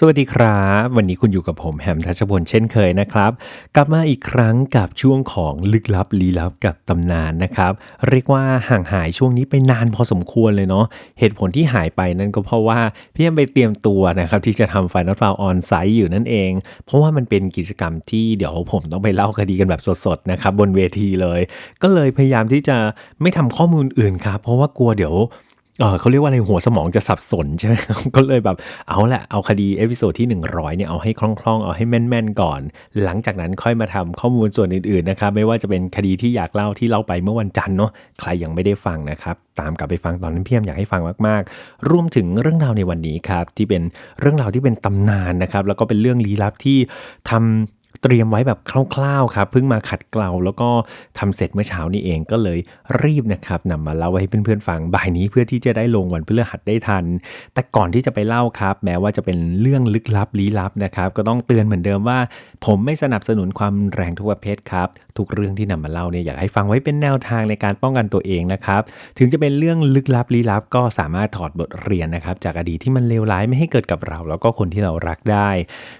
สวัสดีครับ วันนี้คุณอยู่กับผมแฮมทัชพลเช่นเคยนะครับ กลับมาอีกครั้งกับช่วงของลึกลับลี้ลับกับตำนานนะครับ เรียกว่าห่างหายช่วงนี้ไปนานพอสมควรเลยเนาะเหตุผลที่หายไปนั่นก็เพราะว่าพี่แอมไปเตรียมตัวนะครับที่จะทำ Final f i l ออนไซต์อยู่นั่นเอง เพราะว่ามันเป็นกิจกรรมที่เดี๋ยวผมต้องไปเล่าคดีกันแบบสดๆนะครับบนเวทีเลย ก็เลยพยายามที่จะไม่ทำข้อมูลอื่นครับเพราะว่ากลัวเดี๋ยว เออเขาเรียกว่าอะไรหัวสมองจะสับสนใช่ไหมก็เลยแบบเอาแหละเอาคดีเอพิโซดที่ 100เนี่ยเอาให้คล่องๆ เอาให้แม่นๆก่อน หลังจากนั้นค่อยมาทำข้อมูลส่วนอื่นๆนะครับไม่ว่าจะเป็นคดีที่อยากเล่าที่เล่าไปเมื่อวันจันทร์เนาะใครยังไม่ได้ฟังนะครับ ตามกลับไปฟังตอนนั้นพี่ยมอยากให้ฟังมากๆ รวมถึงเรื่องราวในวันนี้ครับที่เป็นเรื่องราวที่เป็นตำนานนะครับแล้วก็เป็นเรื่องลี้ลับที่ทำ เตรียมไว้แบบคร่าวๆครับเพิ่งมาขัดเกลาแล้วก็ทำเสร็จเมื่อเช้านี้เองก็เลยรีบนะครับนำมาเล่าให้เพื่อนๆฟังบ่ายนี้เพื่อที่จะได้ลงวันพฤหัสได้ทัน แต่ก่อนที่จะไปเล่าครับ แม้ว่าจะเป็นเรื่องลึกลับลี้ลับนะครับก็ต้องเตือนเหมือนเดิมว่า ผมไม่สนับสนุนความแรงทุกประเภทครับทุกเรื่องที่นำมาเล่าเนี่ยอยากให้ฟังไว้เป็นแนวทางในการป้องกันตัวเองนะครับถึงจะเป็นเรื่องลึกลับลี้ลับ ก็สามารถถอดบทเรียนนะครับจากอดีตที่มันเลวร้ายไม่ให้เกิดกับเรา แล้วก็คนที่เรารักได้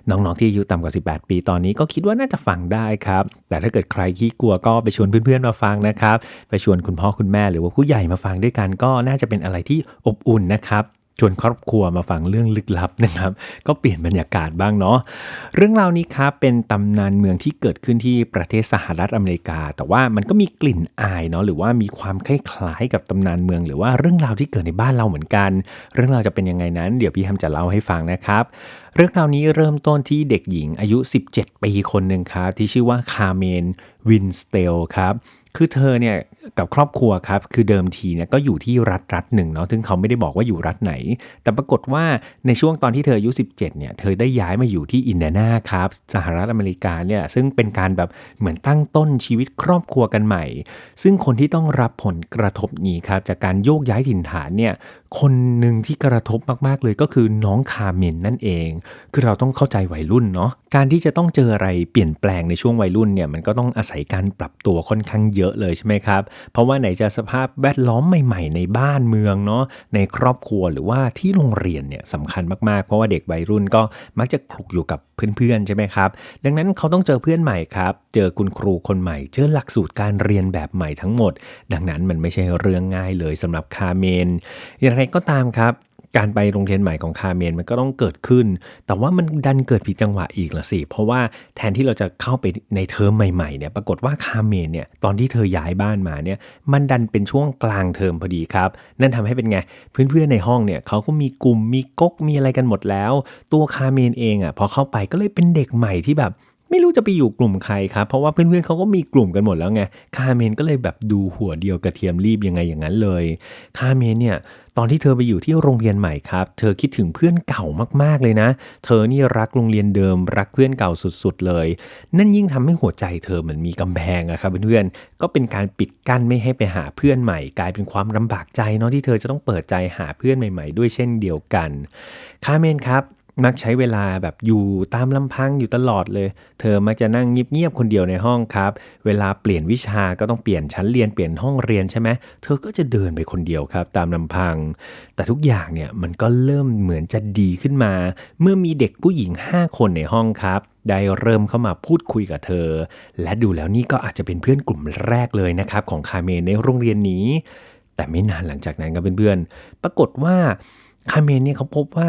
น้องๆที่อายุต่ำกว่า 18 ปีตอนนี้ก็คิดว่าน่าจะฟังได้ครับ แต่ถ้าเกิดใครขี้กลัวก็ไปชวนเพื่อนๆมาฟังนะครับ ไปชวนคุณพ่อคุณแม่หรือว่าผู้ใหญ่มาฟังด้วยกันก็น่าจะเป็นอะไรที่อบอุ่นนะครับ ชวนครอบครัวมาฟังเรื่องลึกลับนะครับ ก็เปลี่ยนบรรยากาศบ้างเนาะเรื่องราวนี้ครับเป็นตำนานเมืองที่เกิดขึ้นที่ประเทศสหรัฐอเมริกา แต่ว่ามันก็มีกลิ่นอายเนาะหรือว่ามีความคล้ายๆกับตำนานเมือง หรือว่าเรื่องราวที่เกิดในบ้านเราเหมือนกัน เรื่องราวจะเป็นยังไงนั้น เดี๋ยวพี่แฮมจะเล่าให้ฟังนะครับ เรื่องราวนี้เริ่มต้นที่เด็กหญิงอายุ 17 ปีคนหนึ่งครับที่ชื่อว่าคาเมนวินสเตลครับ คือเธอเนี่ยกับครอบครัวครับคือเดิมทีเนี่ยก็อยู่ที่รัฐรัฐหนึ่งเนาะซึ่งเขาไม่ได้บอกว่าอยู่รัฐไหน แต่ปรากฏว่าในช่วงตอนที่เธออายุ 17เนี่ยเธอได้ย้ายมาอยู่ที่อินเดียนาครับสหรัฐอเมริกาเนี่ยซึ่งเป็นการแบบเหมือนตั้งต้นชีวิตครอบครัวกันใหม่ ซึ่งคนที่ต้องรับผลกระทบนี้ครับจากการโยกย้ายถิ่นฐานเนี่ยคนหนึ่งที่กระทบมากๆเลยก็คือน้องคาเมนนั่นเอง คือเราต้องเข้าใจวัยรุ่นเนาะ การที่จะต้องเจออะไรเปลี่ยนแปลงในช่วงวัยรุ่นเนี่ยมันก็ต้องอาศัยการปรับตัวค่อนข้างเยอะเลยใช่ไหมครับ เพราะว่าไหนจะสภาพแวดล้อมใหม่ๆ ในบ้านเมืองเนาะ ในครอบครัวหรือว่าที่โรงเรียนเนี่ยสำคัญมากๆ เพราะว่าเด็กวัยรุ่นก็มักจะคลุกอยู่กับ เพื่อนๆใช่ไหมครับ ดังนั้นเขาต้องเจอเพื่อนใหม่ครับ เจอคุณครูคนใหม่ เจอหลักสูตรการเรียนแบบใหม่ทั้งหมด ดังนั้นมันไม่ใช่เรื่องง่ายเลยสำหรับคาเมน อย่างไรก็ตามครับ การไปโรงเรียนใหม่ของคาเมนมันก็ต้องเกิดขึ้น แต่ว่ามันดันเกิดผิดจังหวะอีกละสิ เพราะว่าแทนที่เราจะเข้าไปในเทอมใหม่ๆเนี่ย ปรากฏว่าคาเมนเนี่ย ตอนที่เธอย้ายบ้านมาเนี่ย มันดันเป็นช่วงกลางเทอมพอดีครับ นั่นทำให้เป็นไง เพื่อนๆในห้องเนี่ยเขาก็มีกลุ่ม มีก๊ก มีอะไรกันหมดแล้ว ตัวคาเมนเองอะ พอเข้าไปก็เลยเป็นเด็กใหม่ที่แบบ ไม่รู้จะไปอยู่กลุ่มใครครับ เพราะว่าเพื่อนๆเขาก็มีกลุ่มกันหมดแล้วไงคาเมนก็เลยแบบดูหัวเดียวกระเทียมรีบยังไงอย่างนั้นเลยคาเมนเนี่ยตอนที่เธอไปอยู่ที่โรงเรียนใหม่ครับ เธอคิดถึงเพื่อนเก่ามากๆเลยนะ เธอนี่รักโรงเรียนเดิม รักเพื่อนเก่าสุดๆเลย นั่นยิ่งทำให้หัวใจเธอเหมือนมีกำแพงอะครับเพื่อนๆก็เป็นการปิดกั้นไม่ให้ไปหาเพื่อนใหม่ กลายเป็นความลำบากใจเนาะที่เธอจะต้องเปิดใจหาเพื่อนใหม่ ๆ ด้วยเช่นเดียวกันคาเมนครับ มักใช้เวลาแบบอยู่ตามลำพังอยู่ตลอดเลย เธอมักจะนั่งเงียบๆคนเดียวในห้องครับ เวลาเปลี่ยนวิชาก็ต้องเปลี่ยนชั้นเรียนเปลี่ยนห้องเรียนใช่ไหมเธอก็จะเดินไปคนเดียวครับ ตามลำพัง แต่ทุกอย่างเนี่ยมันก็เริ่มเหมือนจะดีขึ้นมา เมื่อมีเด็กผู้หญิง 5 คนในห้องครับได้เริ่มเข้ามาพูดคุยกับเธอ และดูแล้วนี่ก็อาจจะเป็นเพื่อนกลุ่มแรกเลยนะครับของคาเมนในโรงเรียนนี้ แต่ไม่นานหลังจากนั้นครับเพื่อนๆปรากฏว่าคาเมนเนี่ยเขาพบว่า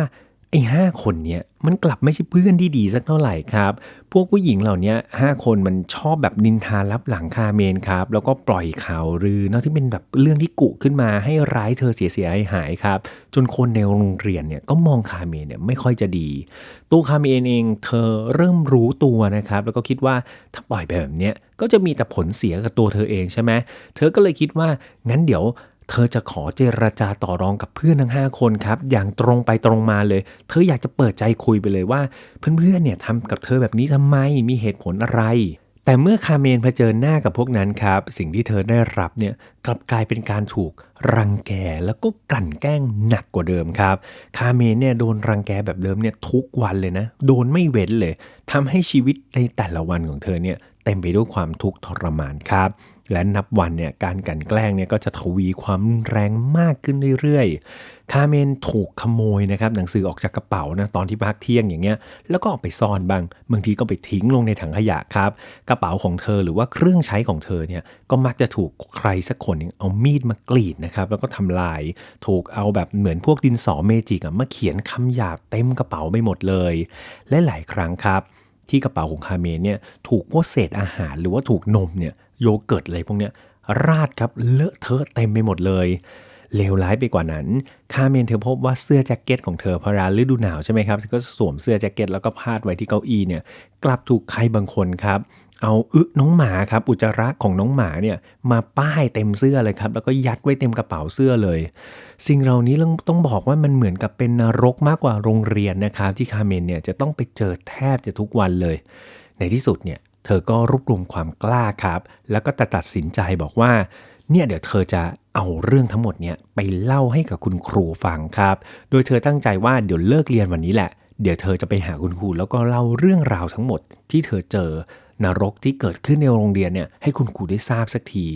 ไอ้ห้าคนเนี่ยมันกลับไม่ใช่เพื่อนที่ดีสักเท่าไหร่ครับ พวกผู้หญิงเหล่านี้ห้าคนมันชอบแบบนินทารับหลังคาเมนครับ แล้วก็ปล่อยข่าวลือเนาะที่เป็นแบบเรื่องที่กุขึ้นมาให้ร้ายเธอเสียเสียหายหายครับ จนคนในโรงเรียนเนี่ยก็มองคาเมนเนี่ยไม่ค่อยจะดี ตัวคาเมนเองเธอเริ่มรู้ตัวนะครับ แล้วก็คิดว่าถ้าปล่อยไปแบบเนี้ยก็จะมีแต่ผลเสียกับตัวเธอเองใช่ไหมเธอก็เลยคิดว่างั้นเดี๋ยว เธอจะขอเจรจาต่อรองกับเพื่อนทั้ง 5 คนครับ อย่างตรงไปตรงมาเลย เธออยากจะเปิดใจคุยไปเลยว่า เพื่อนๆเนี่ยทำกับเธอแบบนี้ทำไมมีเหตุผลอะไร แต่เมื่อคาเมนเผชิญหน้ากับพวกนั้นครับ สิ่งที่เธอได้รับเนี่ยกลับกลายเป็นการถูกรังแกแล้วก็กลั่นแกล้งหนักกว่าเดิมครับ คาเมนเนี่ยโดนรังแกแบบเดิมเนี่ยทุกวันเลยนะ โดนไม่เว้นเลยทำให้ชีวิตในแต่ละวันของเธอเนี่ยเต็มไปด้วยความทุกข์ทรมานครับ และนับวันเนี่ยการกันแกล้งเนี่ยก็จะทวีความแรงมากขึ้นเรื่อยๆ คาเมนถูกขโมยนะครับหนังสือออกจากกระเป๋านะตอนที่พักเที่ยงอย่างเงี้ยแล้วก็เอาไปซ่อนบ้างบางทีก็ไปทิ้งลงในถังขยะครับ กระเป๋าของเธอหรือว่าเครื่องใช้ของเธอเนี่ยก็มักจะถูกใครสักคนเอามีดมากรีดนะครับแล้วก็ทำลาย ถูกเอาแบบเหมือนพวกดินสอเมจิกมาเขียนคำหยาบเต็มกระเป๋าไปหมดเลย และหลายครั้งครับที่กระเป๋าของคาเมนเนี่ยถูกพวกเศษอาหารหรือว่าถูกนมเนี่ย โยเกิร์ตอะไรพวกเนี้ยราดครับเลอะเทอะเต็มไปหมดเลยเลวร้ายไปกว่านั้น คาเมนเธอพบว่าเสื้อแจ็คเก็ตของเธอพราฤดูหนาวใช่ไหมครับเธอก็สวมเสื้อแจ็คเก็ตแล้วก็พาดไว้ที่เก้าอี้เนี่ย กลับถูกใครบางคนครับ เอาอึน้องหมาครับ อุจจาระของน้องหมาเนี่ยมาป้ายเต็มเสื้อเลยครับ แล้วก็ยัดไว้เต็มกระเป๋าเสื้อเลย สิ่งเหล่านี้ต้องบอกว่ามันเหมือนกับเป็นนรกมากกว่าโรงเรียนนะครับ ที่คาเมนเนี่ยจะต้องไปเจอแทบจะทุกวันเลย ในที่สุดเนี่ย ธอก็รวบรวมความกล้าครับ แล้วก็ตัดสินใจบอกว่า เนี่ยเดี๋ยวเธอจะเอาเรื่องทั้งหมดเนี่ยไปเล่าให้กับคุณครูฟังครับ โดยเธอตั้งใจว่าเดี๋ยวเลิกเรียนวันนี้แหละ เดี๋ยวเธอจะไปหาคุณครู แล้วก็เล่าเรื่องราวทั้งหมดที่เธอเจอนรกที่เกิดขึ้นในโรงเรียนเนี่ยให้คุณครูได้ทราบสักที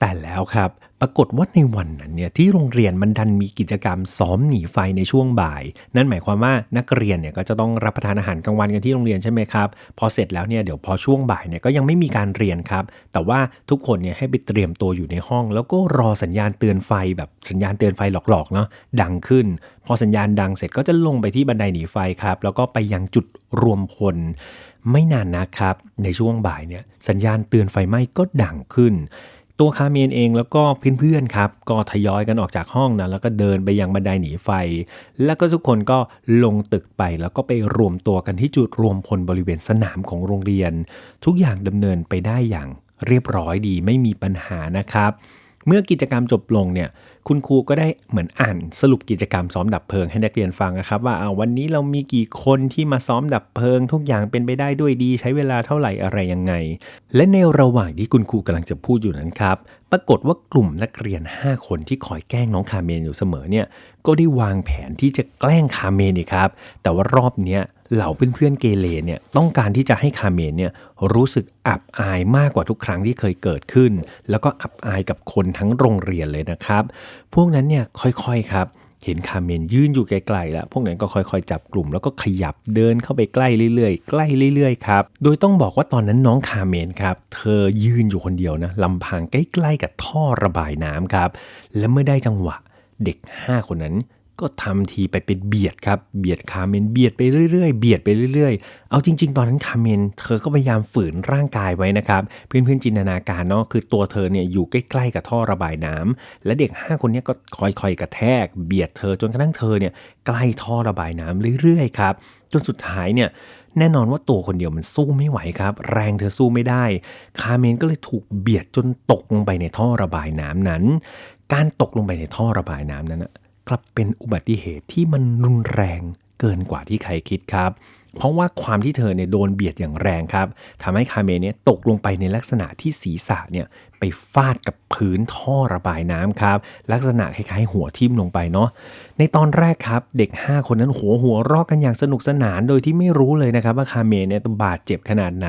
แต่แล้วครับ ปรากฏว่าในวันนั้นเนี่ยที่โรงเรียนมันดันมีกิจกรรมซ้อมหนีไฟในช่วงบ่าย นั่นหมายความว่านักเรียนเนี่ยก็จะต้องรับประทานอาหารกลางวันกันที่โรงเรียนใช่ไหมครับ พอเสร็จแล้วเนี่ยเดี๋ยวพอช่วงบ่ายเนี่ยก็ยังไม่มีการเรียนครับ แต่ว่าทุกคนเนี่ยให้ไปเตรียมตัวอยู่ในห้อง แล้วก็รอสัญญาณเตือนไฟแบบสัญญาณเตือนไฟหลอกๆเนาะดังขึ้น พอสัญญาณดังเสร็จก็จะลงไปที่บันไดหนีไฟครับ แล้วก็ไปยังจุดรวมพลไม่นานนะครับ ในช่วงบ่ายเนี่ยสัญญาณเตือนไฟไหม้ก็ดังขึ้น ตัวคาเมนเองแล้วก็เพื่อนๆครับก็ทยอยกันออกจากห้องนะแล้วก็เดินไปยังบันไดหนีไฟ แล้วก็ทุกคนก็ลงตึกไปแล้วก็ไปรวมตัวกันที่จุดรวมพลบริเวณสนามของโรงเรียน ทุกอย่างดำเนินไปได้อย่างเรียบร้อยดีไม่มีปัญหานะครับ เมื่อกิจกรรมจบลงเนี่ย คุณครูก็ได้เหมือนอ่านสรุปกิจกรรมซ้อมดับเพลิงให้นักเรียนฟังนะครับ ว่าเอาวันนี้เรามีกี่คนที่มาซ้อมดับเพลิง ทุกอย่างเป็นไปได้ด้วยดี ใช้เวลาเท่าไหร่อะไรยังไง และในระหว่างที่คุณครูกำลังจะพูดอยู่นั้นครับปรากฏว่ากลุ่มนักเรียน 5 คนที่คอยแกล้งน้องคาเมนอยู่เสมอเนี่ยก็ได้วางแผนที่จะแกล้งคาเมนอีกครับ แต่ว่ารอบเนี้ย เหล่าเพื่อนๆเกเรเนี่ยต้องการที่จะให้คาเมนเนี่ยรู้สึกอับอายมากกว่าทุกครั้งที่เคยเกิดขึ้น แล้วก็อับอายกับคนทั้งโรงเรียนเลยนะครับ พวกนั้นเนี่ยค่อยๆครับเห็นคาเมนยืนอยู่ไกลๆแล้ว พวกนั้นก็ค่อยๆจับกลุ่มแล้วก็ขยับเดินเข้าไปใกล้เรื่อยๆ ใกล้เรื่อยๆครับ โดยต้องบอกว่าตอนนั้นน้องคาเมนครับ เธอยืนอยู่คนเดียวนะลำพังใกล้ๆกับท่อระบายน้ำครับ และเมื่อได้จังหวะเด็ก 5 คนนั้น ก็ทำทีไปเป็นเบียดครับ เบียดคาเมนเบียดไปเรื่อยๆ เบียดไปเรื่อยๆ เอาจริง ๆ ตอนนั้นคาเมนเธอก็พยายามฝืนร่างกายไว้นะครับ เพื่อนๆจินตนาการเนาะคือตัวเธอเนี่ยอยู่ใกล้ๆกับท่อระบายน้ำและเด็ก 5 คนนี้ก็ค่อยๆกระแทก เบียดเธอจนกระทั่งเธอเนี่ยใกล้ท่อระบายน้ำเรื่อยๆครับจนสุดท้ายเนี่ยแน่นอนว่าตัวคนเดียวมันสู้ไม่ไหวครับ แรงเธอสู้ไม่ได้ คาเมนก็เลยถูกเบียดจนตกลงไปในท่อระบายน้ำนั้น การตกลงไปในท่อระบายน้ำนั้นนะ กลับเป็นอุบัติเหตุที่มันรุนแรงเกินกว่าที่ใครคิดครับ เพราะว่าความที่เธอเนี่ยโดนเบียดอย่างแรงครับทำให้คาเมเนี่ยตกลงไปในลักษณะที่ศีรษะเนี่ยไปฟาดกับพื้นท่อระบายน้ำครับ ลักษณะคล้ายๆ หัวทิ่มลงไปเนาะในตอนแรกครับ เด็ก 5 คนนั้นหัวหัวรอกกันอย่างสนุกสนานโดยที่ไม่รู้เลยนะครับว่าคาเมเนี่ยบาดเจ็บขนาดไหน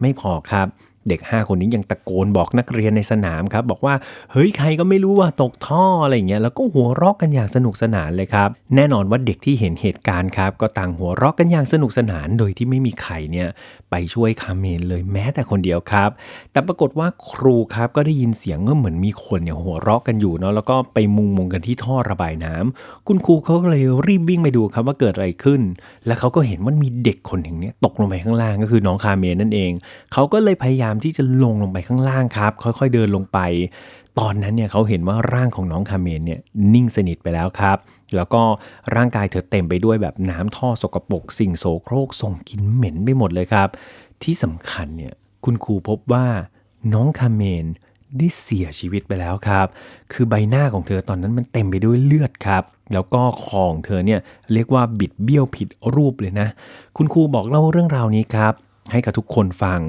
ไม่พอครับ เด็ก 5 คนนี้ยังตะโกนบอกนักเรียนในสนามครับ บอกว่าเฮ้ยใครก็ไม่รู้ว่าตกท่ออะไรเงี้ยแล้วก็หัวเราะกันอย่างสนุกสนานเลยครับ แน่นอนว่าเด็กที่เห็นเหตุการณ์ครับ ก็ต่างหัวเราะกันอย่างสนุกสนานโดยที่ไม่มีใครเนี่ยไปช่วยคาเมนเลยแม้แต่คนเดียวครับ แต่ปรากฏว่าครูครับก็ได้ยินเสียงก็เหมือนมีคนเนี่ยหัวเราะกันอยู่เนาะแล้วก็ไปมุงมุงกันที่ท่อระบายน้ำคุณครูเขาก็เลยรีบวิ่งไปดูครับว่าเกิดอะไรขึ้น แล้วเขาก็เห็นว่ามีเด็กคนหนึ่งเนี่ยตกลงไปข้างล่างก็คือน้องคาเมนนั่นเองเขาก็เลยพยายามที่จะลงลงไปข้างล่างครับ ค่อยๆเดินลงไป ตอนนั้นเนี่ยเขาเห็นว่าร่างของน้องคาเมนเนี่ยนิ่งสนิทไปแล้วครับ แล้วก็ร่างกายเธอเต็มไปด้วยแบบน้ำท่อสกปรกสิ่งโสโครกส่งกลิ่นเหม็นไปหมดเลยครับ ที่สำคัญเนี่ยคุณครูพบว่าน้องคาเมนได้เสียชีวิตไปแล้วครับ คือใบหน้าของเธอตอนนั้นมันเต็มไปด้วยเลือดครับ แล้วก็คอของเธอเนี่ยเรียกว่าบิดเบี้ยวผิดรูปเลยนะ คุณครูบอกเล่าเรื่องราวนี้ครับ ให้กับทุกคนฟัง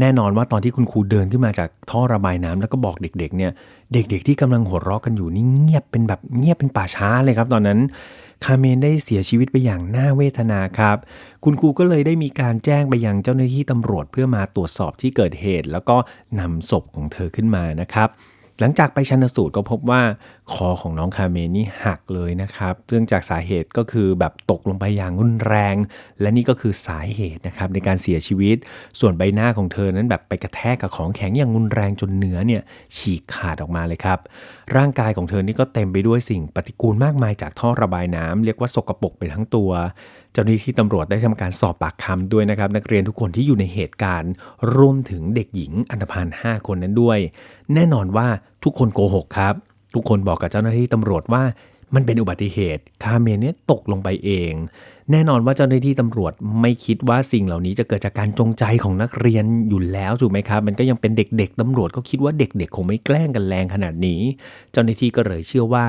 แน่นอนว่าตอนที่คุณครูเดินขึ้นมาจากท่อระบายน้ำแล้วก็บอกเด็ก ๆ เนี่ย เด็ก ๆ ที่กำลังหัวเราะกันอยู่นี่เงียบเป็นแบบเงียบเป็นป่าช้าเลยครับ ตอนนั้นคาเมนได้เสียชีวิตไปอย่างน่าเวทนาครับ คุณครูก็เลยได้มีการแจ้งไปยังเจ้าหน้าที่ตำรวจเพื่อมาตรวจสอบที่เกิดเหตุ แล้วก็นำศพของเธอขึ้นมานะครับ หลังจากไปชันสูตรก็พบว่าคอของน้องคาเมนี่หักเลยนะครับเนื่องจากสาเหตุก็คือแบบตกลงไปอย่างรุนแรง และนี่ก็คือสาเหตุนะครับในการเสียชีวิต ส่วนใบหน้าของเธอนั้นแบบไปกระแทกกับของแข็งอย่างรุนแรงจนเนื้อเนี่ยฉีกขาดออกมาเลยครับ ร่างกายของเธอนี่ก็เต็มไปด้วยสิ่งปฏิกูลมากมายจากท่อระบายน้ำเรียกว่าสกปรกไปทั้งตัว เจ้าหน้าที่ตำรวจได้ทำการสอบปากคำด้วยนะครับ นักเรียนทุกคนที่อยู่ในเหตุการณ์ รวมถึงเด็กหญิงอันธพาล5คนนั้นด้วย แน่นอนว่าทุกคนโกหกครับ ทุกคนบอกกับเจ้าหน้าที่ตำรวจว่ามันเป็นอุบัติเหตุ คาเมนเนี่ยตกลงไปเอง แน่นอนว่าเจ้าหน้าที่ตำรวจไม่คิดว่าสิ่งเหล่านี้จะเกิดจากการจงใจของนักเรียนอยู่แล้วถูกไหมครับ มันก็ยังเป็นเด็กๆตำรวจก็คิดว่าเด็กๆคงไม่แกล้งกันแรงขนาดนี้ เจ้าหน้าที่ก็เลยเชื่อว่า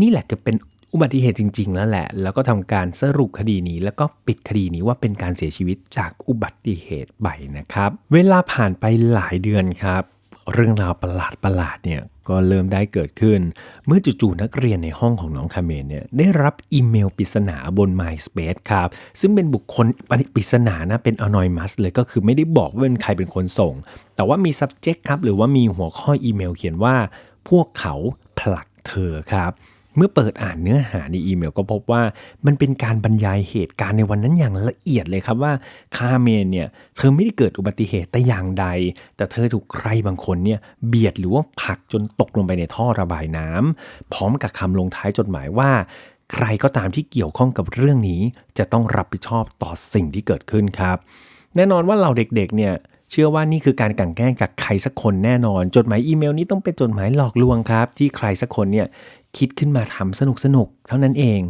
นี่แหละจะเป็น อุบัติเหตุจริง ๆ แล้วแหละ แล้วก็ทำการสรุปคดีนี้ แล้วก็ปิดคดีนี้ว่าเป็นการเสียชีวิตจากอุบัติเหตุไปนะครับ เวลาผ่านไปหลายเดือนครับ เรื่องราวประหลาดประหลาดเนี่ยก็เริ่มได้เกิดขึ้น เมื่อจู่ๆนักเรียนในห้องของน้องคาเมนเนี่ยได้รับอีเมลปริศนาบน MySpace ครับ ซึ่งเป็นบุคคลปริศนานะเป็น anonymous เลยก็คือไม่ได้บอกว่าเป็นใครเป็นคนส่ง แต่ว่ามี subject ครับหรือว่ามีหัวข้ออีเมลเขียนว่า พวกเขาผลักเธอครับ เมื่อเปิดอ่านเนื้อหาในอีเมลก็พบว่ามันเป็นการบรรยายเหตุการณ์ในวันนั้นอย่างละเอียดเลยครับว่าคาเมนเนี่ยเธอไม่ได้เกิดอุบัติเหตุแต่อย่างใด แต่เธอถูกใครบางคนเนี่ยเบียดหรือว่าผลักจนตกลงไปในท่อระบายน้ำพร้อมกับคำลงท้ายจดหมายว่า ใครก็ตามที่เกี่ยวข้องกับเรื่องนี้ จะต้องรับผิดชอบต่อสิ่งที่เกิดขึ้นครับ แน่นอนว่าเราเด็กๆเนี่ย เชื่อว่านี่คือการกลั่นแกล้งจากใครสักคนแน่นอน จดหมายอีเมลนี้ต้องเป็นจดหมายหลอกลวงครับ ที่ใครสักคนเนี่ยคิดขึ้นมาทำสนุกสนุกๆเท่านั้นเอง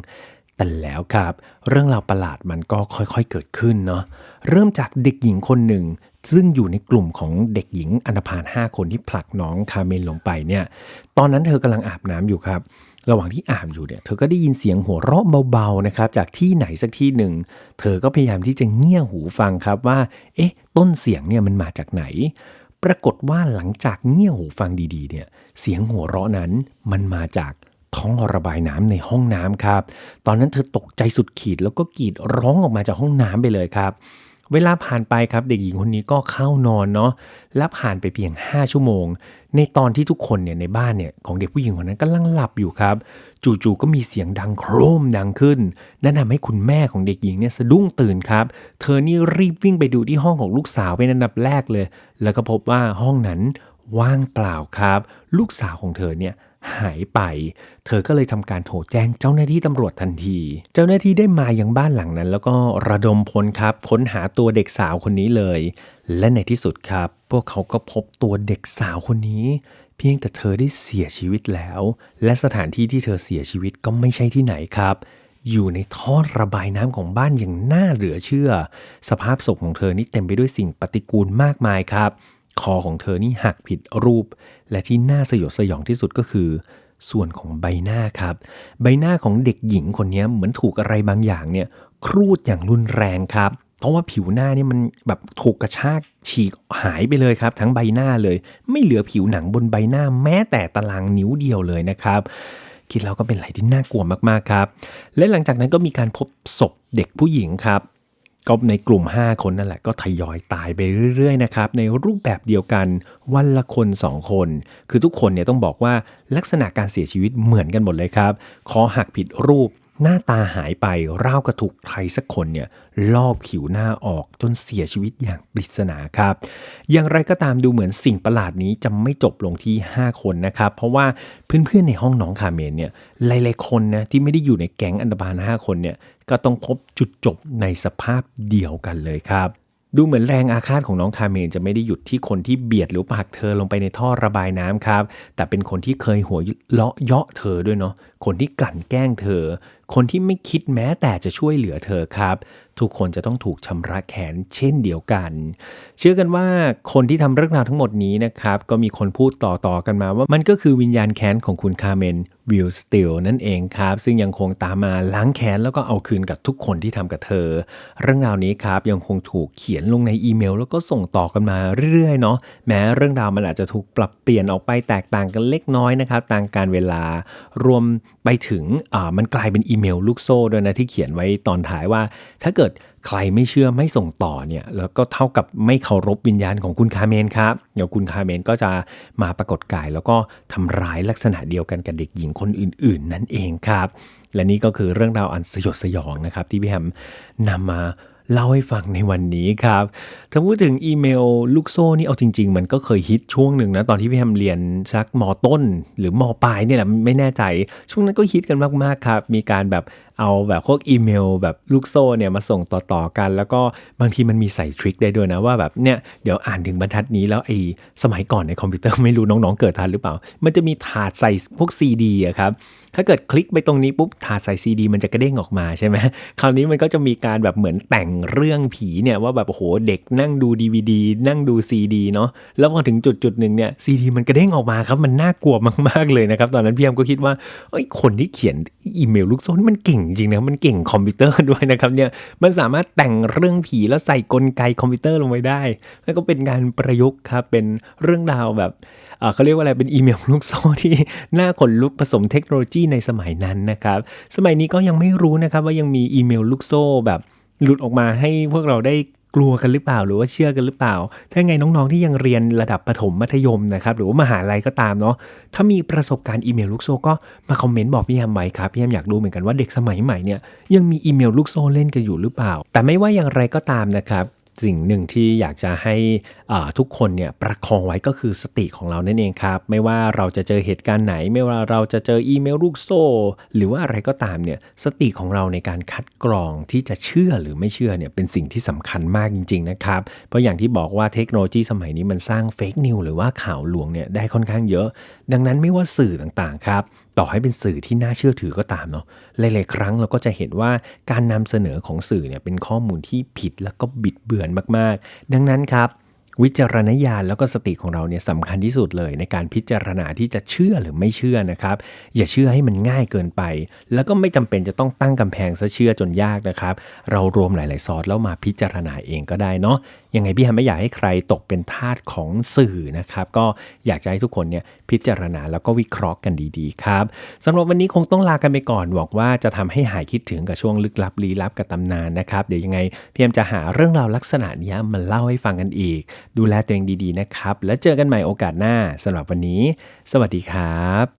แต่แล้วครับ เรื่องราวประหลาดมันก็ค่อยๆเกิดขึ้นเนาะเริ่มจากเด็กหญิงคนหนึ่ง ซึ่งอยู่ในกลุ่มของเด็กหญิงอันธพาล5คนที่ผลักน้องคาเมนลงไปเนี่ย ตอนนั้นเธอกำลังอาบน้ำอยู่ครับ ระหว่างที่อาบอยู่เนี่ยเธอก็ได้ยินเสียงหัวเราะเบาๆนะครับจากที่ไหนสักที่หนึ่ง เธอก็พยายามที่จะเงี่ยหูฟังครับว่า เอ๊ะ ต้นเสียงเนี่ยมันมาจากไหน ปรากฏว่าหลังจากเงี่ยหูฟังดีๆเนี่ยเสียงหัวเราะนั้นมันมาจากท้องระบายน้ำในห้องน้ำครับ ตอนนั้นเธอตกใจสุดขีดแล้วก็กรีดร้องออกมาจากห้องน้ำไปเลยครับ เวลาผ่านไปครับเด็กหญิงคนนี้ก็เข้านอนเนาะและผ่านไปเพียง 5 ชั่วโมง ในตอนที่ทุกคนเนี่ยในบ้านเนี่ยของเด็กผู้หญิงคนนั้นกำลังหลับอยู่ครับ จู่ๆก็มีเสียงดังโครมดังขึ้นนั่นทำให้คุณแม่ของเด็กหญิงเนี่ยสะดุ้งตื่นครับ เธอนี่รีบวิ่งไปดูที่ห้องของลูกสาวเป็นอันดับแรกเลย แล้วก็พบว่าห้องนั้นว่างเปล่าครับ ลูกสาวของเธอเนี่ย หายไป เธอก็เลยทำการโทรแจ้งเจ้าหน้าที่ตำรวจทันที เจ้าหน้าที่ได้มายังบ้านหลังนั้น แล้วก็ระดมพลครับค้นหาตัวเด็กสาวคนนี้เลย และในที่สุดครับ พวกเขาก็พบตัวเด็กสาวคนนี้ เพียงแต่เธอได้เสียชีวิตแล้ว และสถานที่ที่เธอเสียชีวิตก็ไม่ใช่ที่ไหนครับอยู่ในท่อระบายน้ำของบ้านอย่างน่าเหลือเชื่อ สภาพศพของเธอนี่เต็มไปด้วยสิ่งปฏิกูลมากมายครับ คอของเธอนี่หักผิดรูป และที่น่าสยดสยองที่สุดก็คือ ส่วนของใบหน้าครับ ใบหน้าของเด็กหญิงคนนี้เหมือนถูกอะไรบางอย่างเนี่ยครูดอย่างรุนแรงครับ เพราะว่าผิวหน้านี่มันแบบถูกกระชากฉีกหายไปเลยครับ ทั้งใบหน้าเลย ไม่เหลือผิวหนังบนใบหน้าแม้แต่ตารางนิ้วเดียวเลยนะครับคิดแล้วก็เป็นอะไรที่น่ากลัวมากๆครับ และหลังจากนั้นก็มีการพบศพเด็กผู้หญิงครับ ก็ในกลุ่ม 5 คนนั่นแหละก็ทยอยตายไปเรื่อยๆนะครับในรูปแบบเดียวกันวันละคน 2 คน คือทุกคนเนี่ยต้องบอกว่าลักษณะการเสียชีวิตเหมือนกันหมดเลยครับคอหักผิดรูปหน้าตาหายไปราวกระถูกใครสักคนเนี่ยลอกผิวหน้าออกจนเสียชีวิตอย่างปริศนาครับ อย่างไรก็ตามดูเหมือนสิ่งประหลาดนี้จะไม่จบลงที่ 5 คนนะครับ เพราะว่าเพื่อนๆในห้องน้องคาเมนเนี่ยหลายๆคนนะที่ไม่ได้อยู่ในแก๊งอันดาบาน 5 คนเนี่ย ก็ต้องพบจุดจบในสภาพเดียวกันเลยครับ ดูเหมือนแรงอาฆาตของน้องคาเมนจะไม่ได้หยุดที่คนที่เบียดหรือผลักเธอลงไปในท่อระบายน้ำครับ แต่เป็นคนที่เคยหัวเลาะเยาะเธอด้วยเนาะคนที่กลั่นแกล้งเธอ คนที่ไม่คิดแม้แต่จะช่วยเหลือเธอครับ ทุกคนจะต้องถูกชำระแค้นเช่นเดียวกัน เชื่อกันว่าคนที่ทำเรื่องราวทั้งหมดนี้นะครับ ก็มีคนพูดต่อๆกันมาว่ามันก็คือวิญญาณแค้นของคุณคาเมนวิลสติลนั่นเองครับ ซึ่งยังคงตามมาล้างแค้นแล้วก็เอาคืนกับทุกคนที่ทำกับเธอ เรื่องราวนี้ครับยังคงถูกเขียนลงในอีเมล แล้วก็ส่งต่อกันมาเรื่อยๆเนาะแม้เรื่องราวมันอาจจะถูกปรับเปลี่ยนออกไปแตกต่างกันเล็กน้อยนะครับตามการเวลารวมไปถึงมันกลายเป็นอีเมลลูกโซ่ด้วยนะที่เขียนไว้ตอนท้ายว่า ถ้าเกิดใครไม่เชื่อไม่ส่งต่อเนี่ยแล้วก็เท่ากับไม่เคารพวิญญาณของคุณคาเมนครับ เดี๋ยวคุณคาเมนก็จะมาปรากฏกาย แล้วก็ทำร้ายลักษณะเดียวกันกับเด็กหญิงคนอื่น ๆ นั่นเองครับ และนี่ก็คือเรื่องราวอันสยดสยองนะครับที่พี่แฮมนำมา เล่าให้ฟังในวันนี้ครับ ถ้าพูดถึงอีเมลลูกโซ่นี่เอาจริง ๆ มันก็เคยฮิตช่วงหนึ่งนะ ตอนที่พี่แฮมเรียนสักมต้น หรือมปลายเนี่ยแหละไม่แน่ใจ ช่วงนั้นก็ฮิตกันมากๆครับ มีการแบบเอาแบบพวกอีเมลแบบลูกโซ่เนี่ยมาส่งต่อๆกัน แล้วก็บางทีมันมีใส่ทริคได้ด้วยนะว่าแบบเนี่ยเดี๋ยวอ่านถึงบรรทัดนี้แล้วไอ้สมัยก่อนในคอมพิวเตอร์ไม่รู้น้องๆเกิดทันหรือเปล่า มันจะมีถาดใส่พวกซีดีอะครับ ถ้าเกิดคลิกไปตรงนี้ปุ๊บถาดใส่ซีดีมันจะกระเด้งออกมาใช่ไหมคราวนี้มันก็จะมีการแบบเหมือนแต่งเรื่องผีเนี่ยว่าแบบโอ้โหเด็กนั่งดู DVD นั่งดูซีดีเนาะแล้วพอถึงจุดจุดหนึ่งเนี่ยซีดีมันกระเด้งออกมาครับมันน่ากลัวมากๆเลยนะครับ ตอนนั้นพี่แอมก็คิดว่าเอ้ยคนที่เขียนอีเมลลูกโซ่นี่มันเก่งจริงนะมันเก่งคอมพิวเตอร์ด้วยนะครับเนี่ยมันสามารถแต่งเรื่องผีแล้วใส่กลไกคอมพิวเตอร์ลงไปได้ แล้วก็เป็นการประยุกต์ครับเป็นเรื่องราวแบบเอ่อเขาเรียกว่าอะไรเป็นอีเมลลูกโซ่ที่น่าขนลุกผสมเทคโนโลยีในสมัยนั้นนะครับสมัยนี้ก็ยังไม่รู้นะครับว่ายังมีอีเมลลูกโซ่แบบหลุดออกมาให้พวกเราได้กลัวกันหรือเปล่าหรือว่าเชื่อกันหรือเปล่า ถ้าไงน้องๆที่ยังเรียนระดับประถมมัธยมนะครับหรือว่ามหาลัยก็ตามเนาะถ้ามีประสบการณ์อีเมลลูกโซ่ก็มาคอมเมนต์บอกพี่แฮมไว้ครับพี่แฮมอยากรู้เหมือนกันว่าเด็กสมัยใหม่เนี่ยยังมีอีเมลลูกโซ่เล่นกันอยู่หรือเปล่า แต่ไม่ว่าอย่างไรก็ตามนะครับ สิ่งหนึ่งที่อยากจะให้ทุกคนเนี่ยประคองไว้ก็คือสติของเรานั่นเองครับ ไม่ว่าเราจะเจอเหตุการณ์ไหน ไม่ว่าเราจะเจออีเมลลูกโซ่ หรือว่าอะไรก็ตามเนี่ยสติของเราในการคัดกรองที่จะเชื่อหรือไม่เชื่อเนี่ยเป็นสิ่งที่สำคัญมากจริงๆนะครับ เพราะอย่างที่บอกว่าเทคโนโลยีสมัยนี้มันสร้างเฟกนิวหรือว่าข่าวลวงเนี่ยได้ค่อนข้างเยอะ ดังนั้นไม่ว่าสื่อต่างๆครับ ต่อให้เป็นสื่อที่น่าเชื่อถือก็ตามเนาะหลายๆครั้งเราก็จะเห็นว่าการนำเสนอของสื่อเนี่ยเป็นข้อมูลที่ผิดแล้วก็บิดเบือนมากๆ ดังนั้นครับ วิจารณญาณแล้วก็สติของเราเนี่ยสำคัญที่สุดเลย ในการพิจารณาที่จะเชื่อหรือไม่เชื่อนะครับ อย่าเชื่อให้มันง่ายเกินไป แล้วก็ไม่จำเป็นจะต้องตั้งกำแพงซะเชื่อจนยากนะครับ เรารวมหลาย ๆ ซอสแล้วมาพิจารณาเองก็ได้เนาะยังไงพี่แฮมไม่อยากให้ใครตกเป็นทาสของสื่อนะครับ ก็อยากจะให้ทุกคนเนี่ยพิจารณาแล้วก็วิเคราะห์กันดีๆครับสำหรับวันนี้คงต้องลากันไปก่อนหวังว่าจะทำให้หายคิดถึงกับช่วงลึกลับลี้ลับกับตำนานนะครับ เดี๋ยวยังไงพี่แฮมจะหาเรื่องราวลักษณะนี้มาเล่าให้ฟังกันอีก ดูแลตัวเองดีๆนะครับ แล้วเจอกันใหม่โอกาสหน้าสำหรับวันนี้ สวัสดีครับ